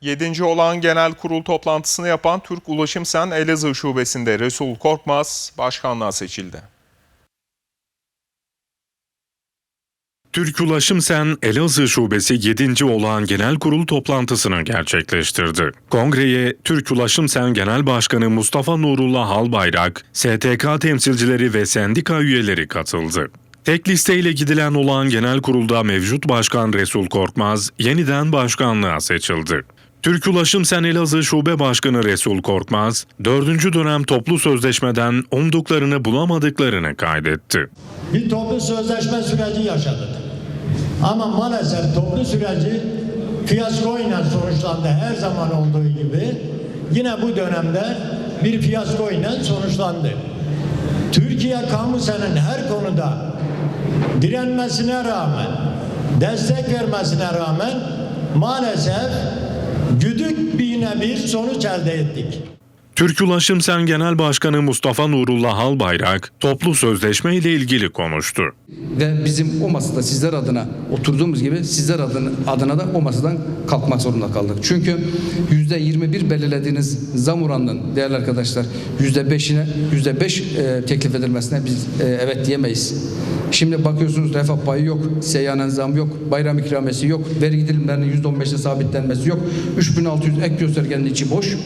7. olağan genel kurul toplantısını yapan Türk Ulaşım Sen Elazığ Şubesi'nde Resul Korkmaz başkanlığa seçildi. Türk Ulaşım Sen Elazığ Şubesi 7. olağan genel kurul toplantısını gerçekleştirdi. Kongreye Türk Ulaşım Sen Genel Başkanı Mustafa Nurullah Albayrak, STK temsilcileri ve sendika üyeleri katıldı. Tek listeyle gidilen olağan genel kurulda mevcut başkan Resul Korkmaz yeniden başkanlığa seçildi. Türk Ulaşım Sen Elazığ Şube Başkanı Resul Korkmaz, 4. dönem toplu sözleşmeden umduklarını bulamadıklarını kaydetti. bir toplu sözleşme süreci yaşadık. Ama maalesef toplu süreci fiyaskoyla sonuçlandı her zaman olduğu gibi. Yine bu dönemde bir fiyaskoyla sonuçlandı. Türkiye kamusunun her konuda direnmesine rağmen, destek vermesine rağmen maalesef güdük bir bir sonuç elde ettik. Türk Ulaşım Sen Genel Başkanı Mustafa Nurullah Albayrak toplu sözleşme ile ilgili konuştu. ve bizim o masada sizler adına oturduğumuz gibi sizler adına, adına da o masadan kalkmak zorunda kaldık. Çünkü yüzde 21 belirlediğiniz zam oranının değerli arkadaşlar yüzde beşine yüzde beş e, teklif edilmesine biz e, evet diyemeyiz. Şimdi bakıyorsunuz refah payı yok, seyyanen zam yok, bayram ikramiyesi yok, vergi dilimlerinin yüzde on beşe sabitlenmesi yok, 3600 ek göstergenin içi boş.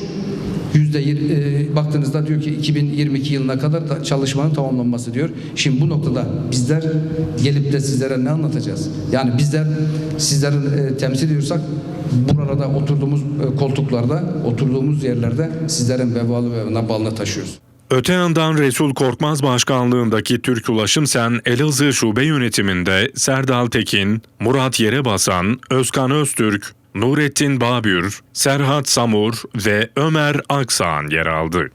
Yüzde e, baktığınızda diyor ki 2022 yılına kadar da çalışmanın tamamlanması diyor. Şimdi bu noktada bizler gelip de sizlere ne anlatacağız? Yani bizler sizlerin e, temsil ediyorsak burada oturduğumuz e, koltuklarda, oturduğumuz yerlerde sizlerin vebalı ve nabalını taşıyoruz. Öte yandan Resul Korkmaz başkanlığındaki Türk Ulaşım Sen Elazığ Şube Yönetiminde Serdal Tekin, Murat Yerebasan, Özkan Öztürk, Nurettin Babür, Serhat Samur ve Ömer Aksağan yer aldı.